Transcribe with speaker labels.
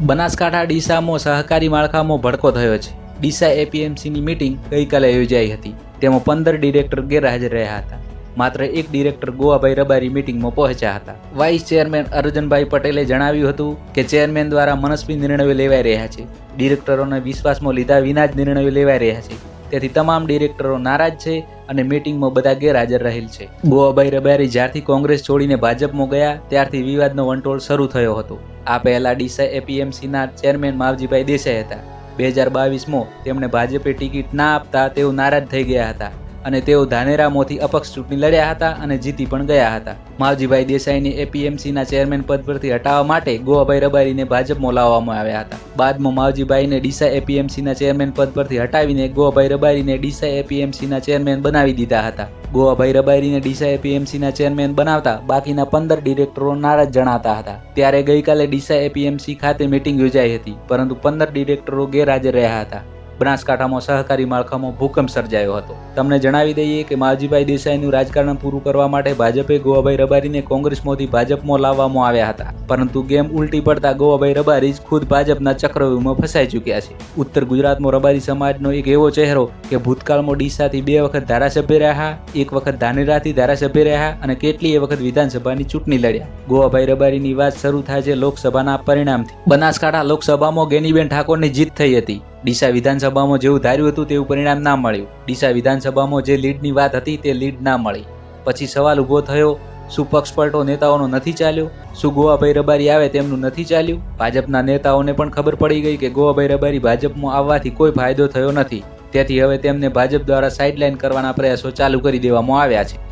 Speaker 1: બનાસકાંઠા ડીસામાં સહકારી માળખામાં ભડકો થયો છે. ડીસા એપીએમસીની મિટિંગ ગઈકાલે યોજાઈ હતી. તેમાં પંદર ડિરેક્ટર ગેરહાજર રહ્યા હતા. માત્ર એક ડિરેક્ટર ગોવાભાઈ રબારી મિટિંગમાં પહોંચ્યા હતા. વાઇસ ચેરમેન અર્જનભાઈ પટેલે જણાવ્યું હતું કે ચેરમેન દ્વારા મનસ્વી નિર્ણયો લેવાઈ રહ્યા છે. ડિરેક્ટરોને વિશ્વાસમાં લીધા વિના જ નિર્ણયો લેવાઈ રહ્યા છે. તેથી તમામ ડિરેક્ટરો નારાજ છે અને મીટિંગમાં બધા ગેરહાજર રહેલ છે. ગોવાભાઈ રબારી જ્યારથી કોંગ્રેસ છોડીને ભાજપમાં ગયા, ત્યારથી વિવાદનો વંટોળ શરૂ થયો હતો. આ પહેલા ડીસા એપીએમસીના ચેરમેન માવજીભાઈ દેસાઈ હતા. બે હજાર બાવીસમાં તેમણે ભાજપે ટિકિટ ના આપતા તેઓ નારાજ થઈ ગયા હતા. અને તેઓ ધાનેરામાંથી અપક્ષ ચૂંટણી લડ્યા હતા અને જીતી પણ ગયા હતા. માવજીભાઈ દેસાઈને એપીએમસીના ચેરમેન પદ પરથી હટાવવા માટે ગોવાભાઈ રબારીને ભાજપમાં લાવવામાં આવ્યા હતા. બાદમાં માવજીભાઈને ડીસા એપીએમસીના ચેરમેન પદ પરથી હટાવીને ગોવાભાઈ રબારીને ડીસા એપીએમસીના ચેરમેન બનાવી દીધા હતા. ગોવાભાઈ રબારીને ડીસા એપીએમસીના ચેરમેન બનાવતા બાકીના પંદર ડિરેક્ટરો નારાજ જણાતા હતા. ત્યારે ગઈકાલે ડીસા એપીએમસી ખાતે મીટિંગ યોજાઈ હતી, પરંતુ પંદર ડિરેક્ટરો ગેરહાજર રહ્યા હતા. બનાસકાંઠામાં સહકારી માળખામાં ભૂકંપ સર્જાયો હતો. તમને જણાવી દઈએ કે માવજીભાઈ દેસાઈનું રાજકારણ પૂરું કરવા માટે ભાજપે ગોવાભાઈ રબારીને કોંગ્રેસમાંથી ભાજપમાં લાવવામાં આવ્યા હતા. પરંતુ ગેમ ઉલટી પડતા ગોવાભાઈ રબારી જ ખુદ ભાજપના ચક્રવ્યૂહમાં ફસાઈ ચૂક્યા છે. ઉત્તર ગુજરાતમાં રબારી સમાજનો એક એવો ચહેરો કે ભૂતકાળમાં ડીસાથી બે વખત ધારાસભ્ય રહ્યા, એક વખત ધાનેરાથી ધારાસભ્ય રહ્યા અને કેટલીય વખત વિધાનસભાની ચૂંટણી લડ્યા. ગોવાભાઈ રબારીની વાત શરૂ થાય છે લોકસભાના પરિણામથી. બનાસકાંઠા લોકસભામાં ગેનીબેન ઠાકોરની જીત થઈ હતી. ડીસા વિધાનસભામાં જેવું ધાર્યું હતું તેવું પરિણામ ના મળ્યું. ડીસા વિધાનસભામાં જે લીડની વાત હતી તે લીડ ના મળી. પછી સવાલ ઊભો થયો, શું પક્ષપલટો નેતાઓનો નથી ચાલ્યો? શું ગોવાભાઈ રબારી આવે તેમનું નથી ચાલ્યું? ભાજપના નેતાઓને પણ ખબર પડી ગઈ કે ગોવાભાઈ રબારી ભાજપમાં આવવાથી કોઈ ફાયદો થયો નથી. તેથી હવે તેમને ભાજપ દ્વારા સાઇડલાઇન કરવાના પ્રયાસો ચાલુ કરી દેવામાં આવ્યા છે.